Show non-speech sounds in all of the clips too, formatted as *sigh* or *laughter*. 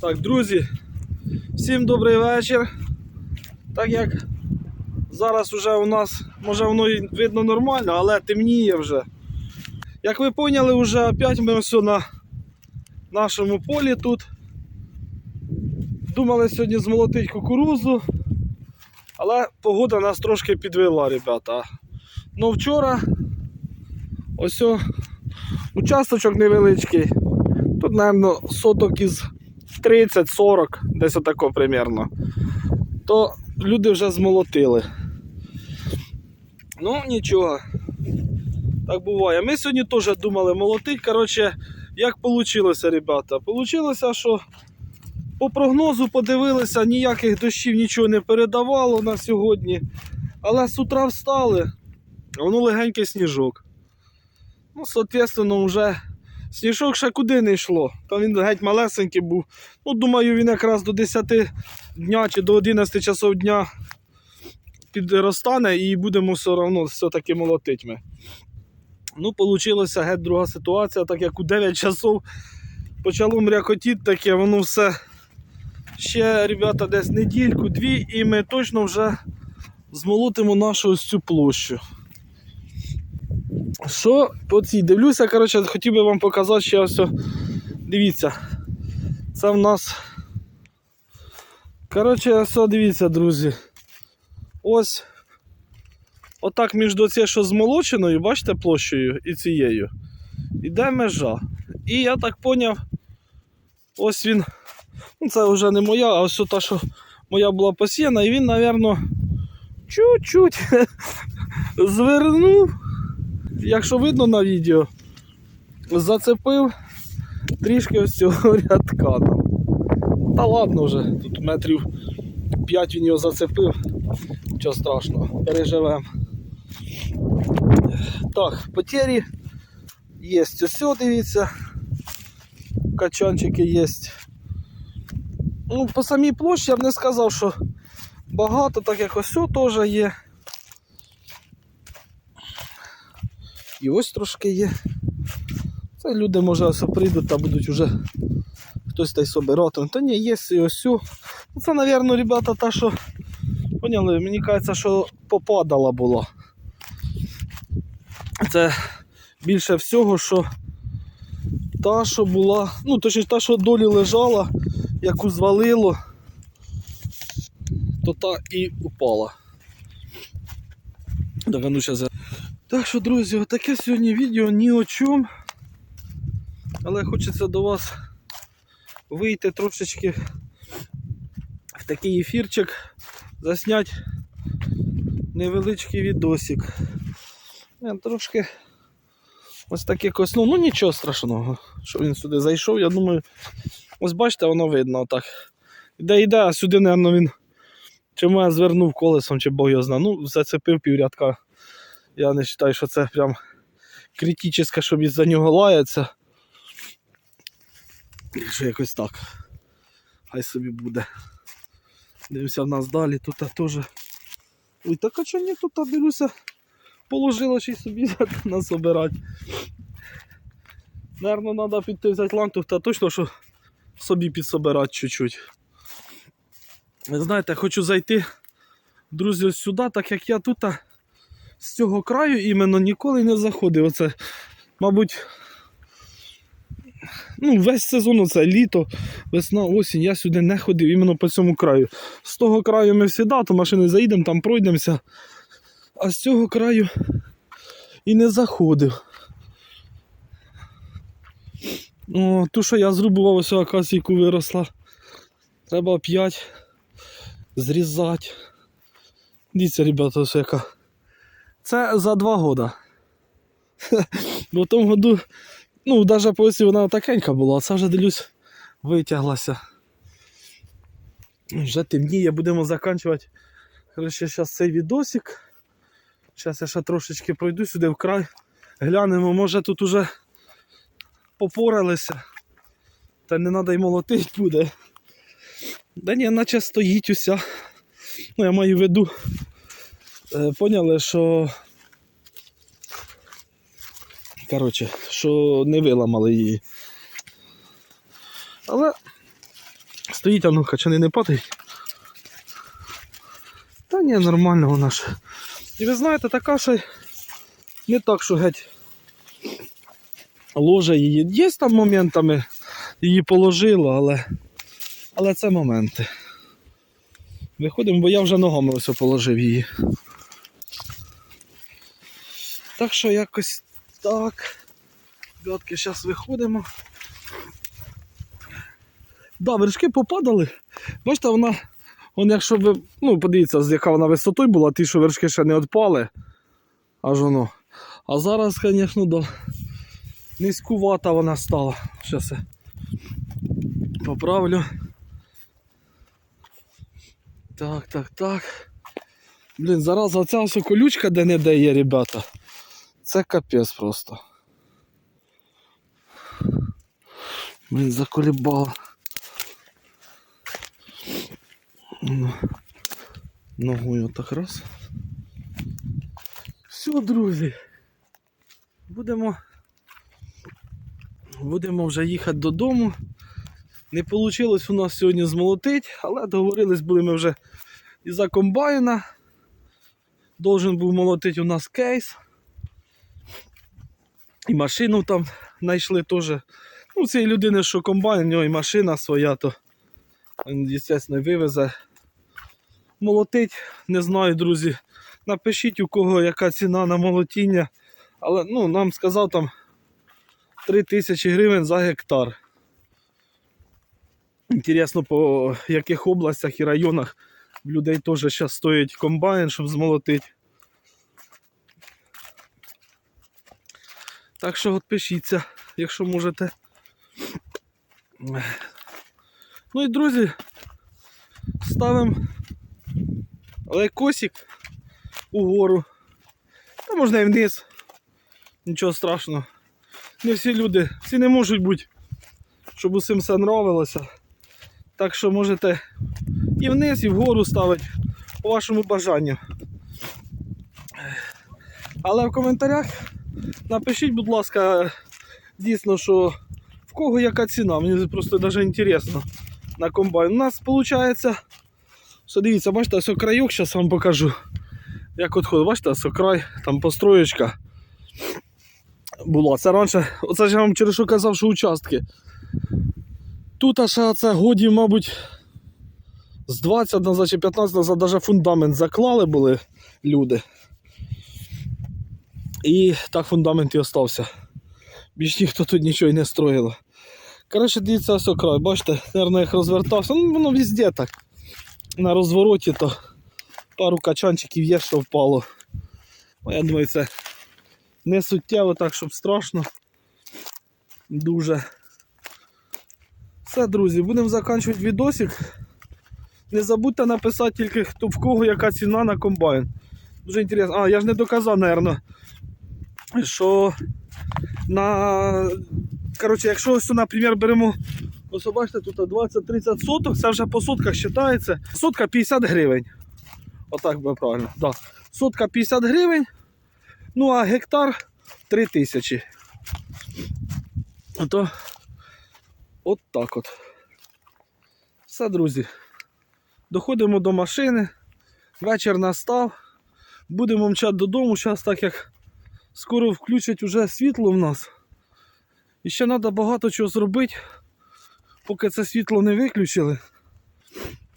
Так, друзі, всім добрий вечір. Так як зараз уже у нас, може воно і видно нормально, але темніє вже. Як ви поняли, вже опять ми ось на нашому полі тут. Думали сьогодні змолотити кукурузу, але погода нас трошки підвела, ребята. Ну вчора ось о, участочок невеличкий. Тут, мабуть, соток із 30-40, десь отако примерно. То люди вже змолотили. Ну, нічого. Так буває. Ми сьогодні теж думали молотити. Коротше, як вийшло, ребята? Получилося, що по прогнозу подивилися, ніяких дощів нічого не передавало на сьогодні. Але з утра встали, а воно легенький сніжок. Ну, соответственно, вже сніжок ще куди не йшло. Там він геть малесенький був. Ну, думаю, він якраз до 10 дня чи до 11 часов дня підростане і будемо все одно все-таки молотити ми. Ну, вийшла геть друга ситуація, так як у 9 часов почало мрякотіти таке, воно все ще, ребята, десь недільку-дві, і ми точно вже змолотимо нашу ось цю площу. Що по цій дивлюся, коротше, хотів би вам показати ще ось. Дивіться. Це в нас. Коротше, ось, дивіться, друзі. Ось. Отак між цією, що змолоченою, бачите, площею і цією. Іде межа. І я так поняв, ось він. Ну, це вже не моя, а ось та, що моя була посіяна, і він, напевно, чуть-чуть *laughs* звернув якщо видно на відео, зацепив трішки ось цього *laughs* рядка. Та ладно вже, тут метрів 5 він його зацепив. Нічого страшного, переживемо. Так, потері є ось, дивіться. Качанчики є. Ну, по самій площі я б не сказав, що багато, так як ось теж є. І ось трошки є. Це люди, може, прийдуть та будуть вже хтось та й собирати. Та ні, є і ось. Ну, Це, мабуть, ребята, та, що поняли, мені кажеться, що попадала була. Це більше всього, що та, що була, ну, точніше, та, що долі лежала, яку звалило, то та і упала. Давай, ну, зараз так що, друзі, отаке сьогодні відео ні о чому. Але хочеться до вас вийти трошечки в такий ефірчик, засняти невеличкий відосик. Я трошки ось таке коснув, ну нічого страшного, що він сюди зайшов, я думаю, ось бачите, воно видно отак. Іде йде, а сюди, мабуть, він чому я звернув колесом, чи Бог його знає. Ну, зацепив піврядка. Я не вважаю, що це прям критично, щоб із-за нього лається. Якщо якось так. Хай собі буде. Дивимося в нас далі, тут теж. Ой, так а чого ні тут дивлюся, положило ще й собі *laughs* нас обирати. Наверно, треба піти взяти лантух та точно, що собі підсобирати чуть-чуть. Знаєте, хочу зайти, друзі, сюди, так як я тут з цього краю іменно ніколи не заходив. Оце, мабуть, ну, весь сезон, це літо, весна, осінь, я сюди не ходив іменно по цьому краю. З того краю ми завжди, то машини заїдемо, там пройдемося. А з цього краю і не заходив. О, ту, що я зрубував ось акаційку виросла. Треба оп'ять зрізати. Дивіться, ребята, ось яка. Це за два года. *laughs* Бо в тому году, ну, навіть по вона такенька була, а це вже дивлюсь, витяглася. Вже темніє, будемо закінчувати. Коротше, зараз цей відосик. Зараз я ще трошечки пройду сюди вкрай. Глянемо, може тут уже попоралися. Та не треба й молотити буде. Да ні, наче стоїть уся. Ну, я маю в виду. Е, поняли, що. Коротше, що не виламали її. Але Стоїть, а ну качани не падають. Та ні, нормально вона ж. І ви знаєте, така ще не так, що геть ложе її. Є там моментами, її положило, але, але це моменти. Виходимо, бо я вже ногами ось положив її. Так що якось так. Ребятки, зараз виходимо. Да, вершки попадали. Бачите, вона, вон якщо ви, ну, подивіться, з яка вона висотою була, ті, що вершки ще не відпали. Аж воно. А зараз, звісно, да, низькувата вона стала. Зараз я поправлю. Так, так, так. Блін, зараз оця ось колючка де не де є, ребята. Це капець просто. Блін, заколебало. Ну, Ногою так раз. Все, друзі. Будемо. Будемо вже їхати додому. Не вийшло у нас сьогодні змолотити, але договорились були ми вже і за комбайна. Должен був молотити у нас кейс. І машину там знайшли теж. Ну, цієї людини, що комбайн, у нього і машина своя, то він, звісно, вивезе. Молотить, не знаю, друзі. Напишіть, у кого яка ціна на молотіння. Але ну, нам сказав там 3 тисячі гривень за гектар. Інтересно, по яких областях і районах людей теж зараз стоїть комбайн, щоб змолотити. Так що пишіться, якщо можете. Ну і друзі, ставимо лайкосик угору. Та можна і вниз. Нічого страшного. Не всі люди, всі не можуть бути, щоб усім все нравилося. Так що можете і вниз, і вгору ставити по вашому бажанню. Але в коментарях напишіть, будь ласка, дійсно, що в кого яка ціна. Мені просто навіть цікаво на комбайн. У нас виходить, що дивіться, бачите, ось крайок, зараз вам покажу. Як от ходить, бачите, ось край, там построєчка була. Це раніше, оце ж я вам через що казав, що участки. Тут аж це годі, мабуть, з 20 назад чи 15 назад навіть фундамент заклали були люди. І так фундамент і остався. Більш ніхто тут нічого і не строїло. Коротше, дивіться ось окрай, бачите, наверное, їх розвертався. Ну, воно везде так. На розвороті то пару качанчиків є, що впало. Ну, Я думаю, це не суттєво так, щоб страшно. Дуже. Все, друзі, будемо закінчувати відосик. Не забудьте написати тільки хто в кого яка ціна на комбайн. Дуже інтересно. А, я ж не доказав, мабуть, що на. Коротше, якщо ось, наприклад, беремо. Ось бачите, тут 20-30 соток, це вже по сотках вважається. Сотка 50 гривень. Отак би правильно. Да. Сотка 50 гривень. Ну а гектар 3 тисячі. Ото от так от. Все, друзі. Доходимо до машини. Вечір настав. Будемо мчати додому. Зараз так як скоро включать уже світло в нас. І ще треба багато чого зробити, поки це світло не виключили.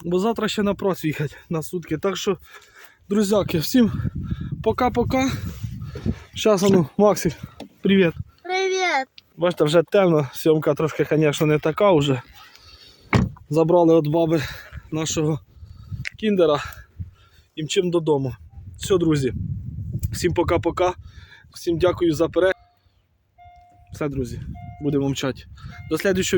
Бо завтра ще на працю їхати на сутки. Так що, друзяки, всім пока-пока. Зараз, ану, Максик, привіт. Привет! Бачите, вже темно, сьомка трошки, звісно, не така вже. Забрали від баби нашого кіндера і мчим додому. Все, друзі. Всім пока-пока. Всім дякую за перегляд. Все, друзі, будемо мчати. До слідчого відео.